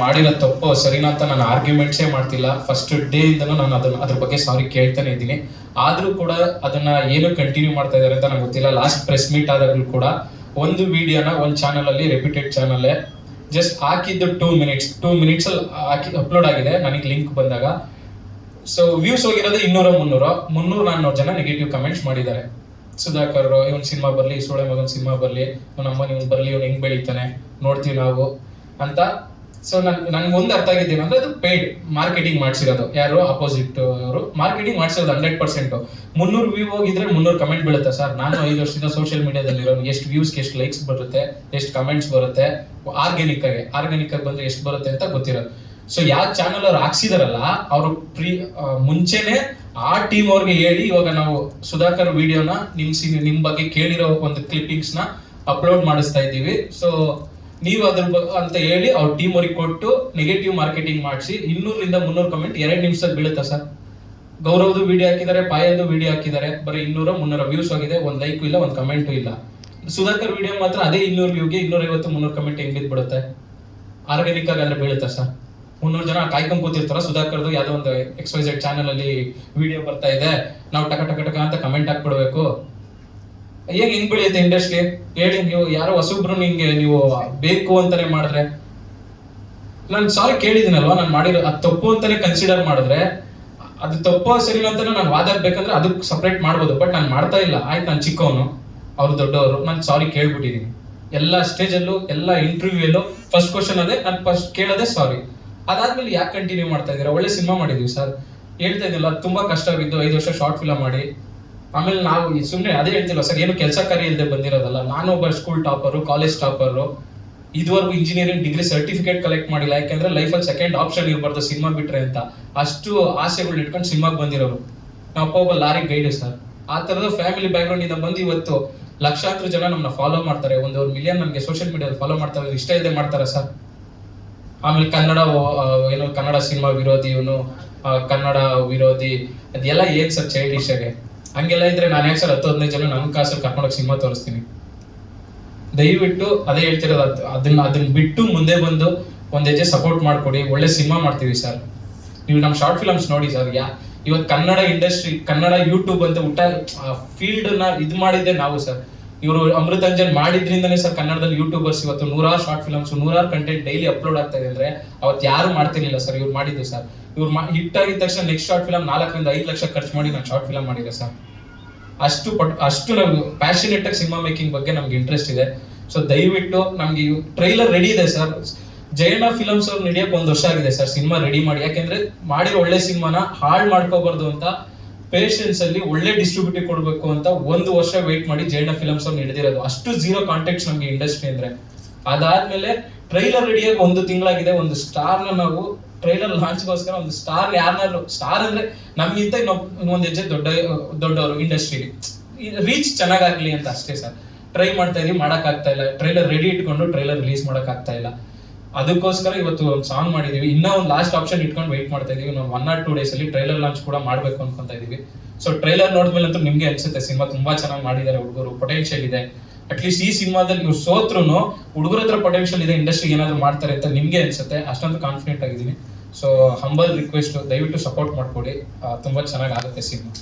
ಮಾಡಿರೋ ತಪ್ಪು, ಸರಿನಾ ಅಂತ ನಾನು ಆರ್ಗ್ಯುಮೆಂಟ್ಸೇ ಮಾಡ್ತಿಲ್ಲ. ಫಸ್ಟ್ ಡೇ ಇಂದನೂ ನಾನು ಅದನ್ನ ಅದ್ರ ಬಗ್ಗೆ ಸಾರಿ ಕೇಳ್ತಾನೆ ಇದ್ದೀನಿ. ಆದರೂ ಕೂಡ ಅದನ್ನ ಏನು ಕಂಟಿನ್ಯೂ ಮಾಡ್ತಾ ಇದಾರೆ ಅಂತ ನಂಗೆ ಗೊತ್ತಿಲ್ಲ. ಲಾಸ್ಟ್ ಪ್ರೆಸ್ ಮೀಟ್ ಆದಾಗಲೂ ಕೂಡ ಒಂದು ವಿಡಿಯೋನ ಒಂದು ಚಾನಲ್ ಅಲ್ಲಿ ರೆಪ್ಯೂಟೆಡ್ ಚಾನಲ್ ಜಸ್ಟ್ ಹಾಕಿದ್ದು ಟೂ ಮಿನಿಟ್ಸ್ ಟೂ ಮಿನಿಟ್ಸ್ ಅಲ್ಲಿ ಹಾಕಿ ಅಪ್ಲೋಡ್ ಆಗಿದೆ. ನನಗೆ ಲಿಂಕ್ ಬಂದಾಗ. ಸೊ ವ್ಯೂಸ್ ಹೋಗಿರೋದು ಇನ್ನೂರ ಮುನ್ನೂರ? ಮುನ್ನೂರ ನಾನ್ನೂರು ಜನ ನೆಗೆಟಿವ್ ಕಮೆಂಟ್ಸ್ ಮಾಡಿದ್ದಾರೆ. ಸುಧಾಕರ್ ಇವನ್ ಸಿನಿಮಾ ಬರಲಿ, ಸೋಳೆ ಮಗನ್ ಸಿನಿಮಾ ಬರಲಿ ಅಮ್ಮನ ಬರಲಿ ಬರ್ಲಿ, ಇವ್ನು ಹೆಂಗ್ ಬೆಳಿತಾನೆ? ನೋಡ್ತೀವಿ ನಾವು. ಅಂತ ಸೊ ನನ್ ನನ್ಗೆ ಒಂದು ಅರ್ಥ ಆಗಿದ್ದೇನೆ ಅಂದ್ರೆ ಅದು ಪೇಯ್ಡ್ ಮಾರ್ಕೆಟಿಂಗ್ ಮಾಡ್ಸಿರೋದು. ಯಾರು ಅಪೋಸಿಟ್ ಅವರು ಮಾರ್ಕೆಟಿಂಗ್ ಮಾಡ್ಸಿರೋದು ಹಂಡ್ರೆಡ್ ಪರ್ಸೆಂಟ್ ಮುನ್ನೂರು ವ್ಯೂ ಹೋಗಿದ್ರೆ ಮುನ್ನೂರು ಕಮೆಂಟ್ ಬೀಳುತ್ತೆ ಸರ್ ನಾನು ಐದು ವರ್ಷದಿಂದ ಸೋಷಿಯಲ್ ಮೀಡಿಯಾದಲ್ಲಿ ಇರೋ ಎಷ್ಟು ವ್ಯೂಸ್ಗೆ ಎಷ್ಟು ಲೈಕ್ಸ್ ಬರುತ್ತೆ, ಎಷ್ಟು ಕಮೆಂಟ್ಸ್ ಬರುತ್ತೆ ಆರ್ಗ್ಯಾನಿಕ್ ಆಗಿ ಆರ್ಗ್ಯಾನಿಕ್ ಆಗಿ ಬಂದ್ರೆ ಎಷ್ಟು ಬರುತ್ತೆ ಅಂತ ಗೊತ್ತಿರೋದು. ಸೊ ಯಾವ ಚಾನಲ್ ಅವ್ರು ಹಾಕ್ಸಿದಾರಲ್ಲ, ಅವರು ಪ್ರೀ ಮುಂಚೆನೆ ಆ ಟೀಮ್ ಅವ್ರಿಗೆ ಹೇಳಿ, ಇವಾಗ ನಾವು ಸುಧಾಕರ್ ವಿಡಿಯೋನ ನಿಮ್ ನಿಮ್ಮ ನಿಮ್ ಬಗ್ಗೆ ಕೇಳಿರೋ ಒಂದು ಕ್ಲಿಪ್ಪಿಂಗ್ಸ್ನ ಅಪ್ಲೋಡ್ ಮಾಡಿಸ್ತಾ ಇದ್ದೀವಿ. ಸೊ ನೀವು ಅದ್ರ ಅಂತ ಹೇಳಿ ಅವ್ರ ಟೀಮ್ ಅವ್ರಿಗೆ ಕೊಟ್ಟು ನೆಗೆಟಿವ್ ಮಾರ್ಕೆಟಿಂಗ್ ಮಾಡಿಸಿ ಇನ್ನೂರಿಂದ ಮುನ್ನೂರು ಕಮೆಂಟ್ ಎರಡು ನಿಮಿಷದಲ್ಲಿ ಬೀಳುತ್ತಾ ಸರ್? ಗೌರವದು ವಿಡಿಯೋ ಹಾಕಿದ್ದಾರೆ ಪಾಯದು ವಿಡಿಯೋ ಹಾಕಿದ್ದಾರೆ, ಬರೀ ಇನ್ನೂರ ಮುನ್ನೂರ ವ್ಯೂಸ್ ಆಗಿದೆ ಒಂದು ಲೈಕ್ ಇಲ್ಲ, ಒಂದು ಕಮೆಂಟು ಇಲ್ಲ. ಸುಧಾಕರ್ ವಿಡಿಯೋ ಮಾತ್ರ ಅದೇ ಇನ್ನೂರು ವ್ಯೂಗೆ ಇನ್ನೂರೈವತ್ತು ಮುನ್ನೂರು ಕಮೆಂಟ್ ಹೆಂಗ್ ಬಿದ್ಬಿಡುತ್ತೆ ಆರ್ಗ್ಯಾನಿಕ್ ಆಗಿ ಬೀಳುತ್ತಾ ಸರ್? ಮುನ್ನೂರು ಜನ ಕಾಯ್ಕೊಂಡು ಕೂತಿರ್ತಾರ, ಸುಧಾಕರ್ದು ಯಾವುದೋ ಒಂದು ಎಕ್ಸ್ ವೈ ಚಾನಲ್ ಅಲ್ಲಿ ವಿಡಿಯೋ ಬರ್ತಾ ಇದೆ. ನಾವು ಟಕ ಟಕ ಟಕ ಅಂತ ಕಮೆಂಟ್ ಹಾಕ್ಬಿಡ್ಬೇಕು. ಹೇಗೆ ಹಿಂಗ್ ಬೆಳೆಯುತ್ತೆ ಇಂಡಸ್ಟ್ರಿ ಹೇಳಿ, ನೀವು ಯಾರೋ ಹೊಸಬ್ರು ನಿಂಗೆ ನೀವು ಬೇಕು ಅಂತಾನೆ ಮಾಡಿದ್ರೆ. ನಾನು ಸಾರಿ ಕೇಳಿದ್ದೀನಲ್ವಾ, ನಾನು ಮಾಡಿರೋ, ಅದು ತಪ್ಪು ಅಂತಾನೆ ಕನ್ಸಿಡರ್ ಮಾಡಿದ್ರೆ, ಅದು ತಪ್ಪು ಸರಿ ಅಂತಾನೆ ನಾನು ಬೇಕಂದ್ರೆ ಅದಕ್ಕೆ ಸಪ್ರೇಟ್ ಮಾಡ್ಬೋದು. ಬಟ್ ನಾನು ಮಾಡ್ತಾ ಇಲ್ಲ. ಆಯ್ತು, ನಾನು ಚಿಕ್ಕವನು. ಅವ್ರು ದೊಡ್ಡವರು. ನಾನು ಸಾರಿ ಕೇಳ್ಬಿಟ್ಟಿದ್ದೀನಿ ಎಲ್ಲ ಸ್ಟೇಜಲ್ಲೂ ಎಲ್ಲ ಇಂಟರ್ವ್ಯೂಲ್ಲೂ ಫಸ್ಟ್ ಕ್ವಶನ್ ಅದೇ, ನಾನು ಫಸ್ಟ್ ಕೇಳೋದೇ ಸಾರಿ. ಅದಾದ್ಮೇಲೆ ಯಾಕೆ ಕಂಟಿನ್ಯೂ ಮಾಡ್ತಾ ಇದ್ದೀರಾ? ಒಳ್ಳೆ ಸಿನಿಮಾ ಮಾಡಿದೀವಿ ಸರ್. ಹೇಳ್ತಾ ಇದ್ದಿಲ್ಲ ತುಂಬಾ ಕಷ್ಟ ಬಿದ್ದು ಐದು ವರ್ಷ ಶಾರ್ಟ್ ಫಿಲಮ್ ಮಾಡಿ. ಆಮೇಲೆ ನಾವು ಸುಮ್ಮನೆ ಅದೇ ಹೇಳ್ತಿಲ್ಲ ಸರ್, ಏನು ಕೆಲಸ ಕಾರ್ಯ ಇಲ್ಲದೆ ಬಂದಿರೋದಲ್ಲ. ನಾನು ಒಬ್ಬ ಸ್ಕೂಲ್ ಟಾಪರು ಕಾಲೇಜ್ ಟಾಪರು ಇದುವರೆಗೂ ಇಂಜಿನಿಯರಿಂಗ್ ಡಿಗ್ರಿ ಸರ್ಟಿಫಿಕೇಟ್ ಕಲೆಕ್ಟ್ ಮಾಡಿಲ್ಲ. ಯಾಕಂದ್ರೆ ಲೈಫಲ್ಲಿ ಸೆಕೆಂಡ್ ಆಪ್ಷನ್ ಇರಬಾರ್ದು ಸಿನಿಮಾ ಬಿಟ್ರೆ ಅಂತ. ಅಷ್ಟು ಆಸೆಗಳು ಇಟ್ಕೊಂಡು ಸಿನಿಮಾಗೆ ಬಂದಿರೋರು. ನಮ್ಮ ಅಪ್ಪ ಒಬ್ಬ ಲಾರಿ ಗೈಡ್ ಸರ್ ಆ ಥರದ ಫ್ಯಾಮಿಲಿ ಬ್ಯಾಕ್ಗ್ರೌಂಡ್ ಇಂದ ಬಂದು ಇವತ್ತು ಲಕ್ಷಾಂತರ ಜನ ನಮ್ಮನ್ನ ಫಾಲೋ ಮಾಡ್ತಾರೆ. ಒಂದೂವರೆ ಮಿಲಿಯನ್ ನನಗೆ ಸೋಷಿಯಲ್ ಮೀಡಿಯಾದಲ್ಲಿ ಫಾಲೋ ಮಾಡ್ತಾರೆ. ಇಷ್ಟ ಇಲ್ಲದೆ ಮಾಡ್ತಾರೆ ಸರ್ ಆಮೇಲೆ ಕನ್ನಡ ಏನು ಕನ್ನಡ ಸಿನಿಮಾ ವಿರೋಧಿ ಇವನು ಕನ್ನಡ ವಿರೋಧಿ, ಅದೆಲ್ಲ ಏನ್ ಸರ್ ಚೈಲ್ಡಿಶ್ ಆಗಿ? ಹಂಗೆಲ್ಲ ಇದ್ರೆ ನಾನು ಯಾಕೆ ಸರ್ ಹತ್ತು ಹದಿನೈದು ಜನ ನನ್ನ ಕಾಸಲ್ಲಿ ಕರ್ಕೊಂಡೋಗಿ ಸಿನಿಮಾ ತೋರಿಸ್ತೀನಿ. ದಯವಿಟ್ಟು ಅದೇ ಹೇಳ್ತಿರೋದು, ಅದ್- ಅದನ್ನ ಅದನ್ನ ಬಿಟ್ಟು ಮುಂದೆ ಬಂದು ಒಂದು ಹೆಜ್ಜೆ ಸಪೋರ್ಟ್ ಮಾಡ್ಕೊಡಿ, ಒಳ್ಳೆ ಸಿನಿಮಾ ಮಾಡ್ತೀವಿ ಸರ್ ನೀವು ನಮ್ಮ ಶಾರ್ಟ್ ಫಿಲಮ್ಸ್ ನೋಡಿ ಸರ್ ಯಾ ಇವತ್ತು ಕನ್ನಡ ಇಂಡಸ್ಟ್ರಿ ಕನ್ನಡ ಯೂಟ್ಯೂಬ್ ಅಂತ ಊಟ ಫೀಲ್ಡ್ನ ಇದು ಮಾಡಿದ್ದೆ ನಾವು ಸರ್ ಇವರು ಅಮೃತಾಂಜನ್ ಮಾಡಿದ್ರಿಂದನೇ ಸರ್ ಕನ್ನಡದಲ್ಲಿ ಯೂಟ್ಯೂಬರ್ಸ್ ಇವತ್ತು ನೂರಾರು ಶಾರ್ಟ್ ಫಿಲಮ್ಸ್ ನೂರಾರು ಕಂಟೆಂಟ್ ಡೈಲಿ ಅಪ್ಲೋಡ್ ಆಗ್ತಾ ಇದೆ ಅಂದ್ರೆ ಅವತ್ತು ಯಾರು ಮಾಡ್ತಿರ್ಲಿಲ್ಲ ಸರ್ ಇವ್ರು ಮಾಡಿದ್ದು ಸರ್? ಇವ್ರು ಹಿಟ್ ಆಗಿದ ತಕ್ಷಣ ನೆಕ್ಸ್ಟ್ ಶಾರ್ಟ್ ಫಿಲಮ್ ನಾಲ್ಕರಿಂದ ಐದು ಲಕ್ಷ ಖರ್ಚು ಮಾಡಿ ನಾನು ಶಾರ್ಟ್ ಫಿಲಮ್ ಮಾಡಿದೆ ಸರ್. ಅಷ್ಟು ಪಟ್ ಅಷ್ಟು ನಮ್ಗೆ ಪ್ಯಾಷನೇಟ್ ಆಗಿ ಸಿನಿಮಾ ಮೇಕಿಂಗ್ ಬಗ್ಗೆ ನಮ್ಗೆ ಇಂಟ್ರೆಸ್ಟ್ ಇದೆ. ಸೊ ದಯವಿಟ್ಟು ನಮ್ಗೆ ಟ್ರೈಲರ್ ರೆಡಿ ಇದೆ ಸರ್. ಜಯಣ್ಣ ಫಿಲಮ್ಸ್ ಅವ್ರು ನಡೆಯಕ್ಕೆ ಒಂದು ವರ್ಷ ಆಗಿದೆ ಸರ್ ಸಿನಿಮಾ ರೆಡಿ ಮಾಡಿ. ಯಾಕೆಂದ್ರೆ ಮಾಡಿರೋ ಒಳ್ಳೆ ಸಿನಿಮಾನ ಹಾಳು ಮಾಡ್ಕೋಬಾರ್ದು ಅಂತ ಪೇಷನ್ಸ್ ಅಲ್ಲಿ ಒಳ್ಳೆ ಡಿಸ್ಟ್ರಿಬ್ಯೂಟಿವ್ ಕೊಡಬೇಕು ಅಂತ ಒಂದು ವರ್ಷ ವೇಟ್ ಮಾಡಿ ಜೈನ ಫಿಲಮ್ಸ್ ಅವ್ರು ನಡೆದಿರೋದು ಅಷ್ಟು ಝೀರೋ ಕಾಂಟ್ಯಾಕ್ಟ್ಸ್ ನಮಗೆ ಇಂಡಸ್ಟ್ರಿ ಅಂದ್ರೆ. ಅದಾದ್ಮೇಲೆ ಟ್ರೈಲರ್ ರೆಡಿಯಾಗಿ ಒಂದು ತಿಂಗಳಾಗಿದೆ, ಒಂದು ಸ್ಟಾರ್ನ ನಾವು ಟ್ರೈಲರ್ ಲಾಂಚ್ಗೋಸ್ಕರ ಒಂದು ಸ್ಟಾರ್ ಯಾರನ್ನಾದ್ರು ಸ್ಟಾರ್ ಅಂದ್ರೆ ನಮ್ಗಿಂತ ಇನ್ನೊಬ್ ಒಂದ್ ಹೆಜ್ಜೆ ದೊಡ್ಡ, ದೊಡ್ಡವರು ಇಂಡಸ್ಟ್ರಿಗೆ ರೀಚ್ ಚೆನ್ನಾಗಾಗ್ಲಿ ಅಂತ ಅಷ್ಟೇ ಸರ್. ಟ್ರೈ ಮಾಡ್ತಾ ಇದೀವಿ ಆಗ್ತಾ ಇಲ್ಲ. ಟ್ರೈಲರ್ ರೆಡಿ ಇಟ್ಕೊಂಡು ಟ್ರೈಲರ್ ರಿಲೀಸ್ ಮಾಡಕ್ ಆಗ್ತಾ ಇಲ್ಲ. ಅದಕ್ಕೋಸ್ಕರ ಇವತ್ತು ಒಂದು ಸಾಂಗ್ ಮಾಡಿದೀವಿ. ಇನ್ನ ಒಂದು ಲಾಸ್ಟ್ ಆಪ್ಷನ್ ಇಟ್ಕೊಂಡು ವೆಯ್ಟ್ ಮಾಡ್ತಾ ಇದೀವಿ. ನಾವು ಒನ್ ಆರ್ ಟೂ ಡೇಸ್ ಅಲ್ಲಿ ಟ್ರೈಲರ್ ಲಾಂಚ್ ಕೂಡ ಮಾಡಬೇಕು ಅನ್ಕೊಂತ ಇದೀವಿ. ಸೊ ಟ್ರೈಲರ್ ನೋಡಿದ್ಮೇಲೆ ಅಂತೂ ನಿಮ್ಗೆ ಅನ್ಸುತ್ತೆ, ಸಿನಿಮಾ ತುಂಬಾ ಚೆನ್ನಾಗಿ ಮಾಡಿದ್ದಾರೆ, ಹುಡುಗರು ಪೊಟೆನ್ಶಿಯಲ್ ಇದೆ. ಅಟ್ಲೀಸ್ಟ್ ಈ ಸಿನಿಮಾದಲ್ಲಿ ನೀವು ಸೋತ್ರು ಹುಡುಗರ ಹತ್ರ ಪೊಟೆನ್ಷಿಯಲ್ ಇದೆ ಇಂಡಸ್ಟ್ರಿ ಏನಾದ್ರು ಮಾಡ್ತಾರೆ ಅಂತ ನಿಮ್ಗೆ ಅನ್ಸುತ್ತೆ. ಅಷ್ಟೊಂದು ಕಾನ್ಫಿಡೆಂಟ್ ಆಗಿದ್ದೀನಿ. ಸೊ ಹಂಬಲ್ ರಿಕ್ವೆಸ್ಟ್ ದಯವಿಟ್ಟು ಸಪೋರ್ಟ್ ಮಾಡ್ಕೊಡಿ. ತುಂಬಾ ಚೆನ್ನಾಗಿ ಆಗುತ್ತೆ ಸಿನಿಮಾ.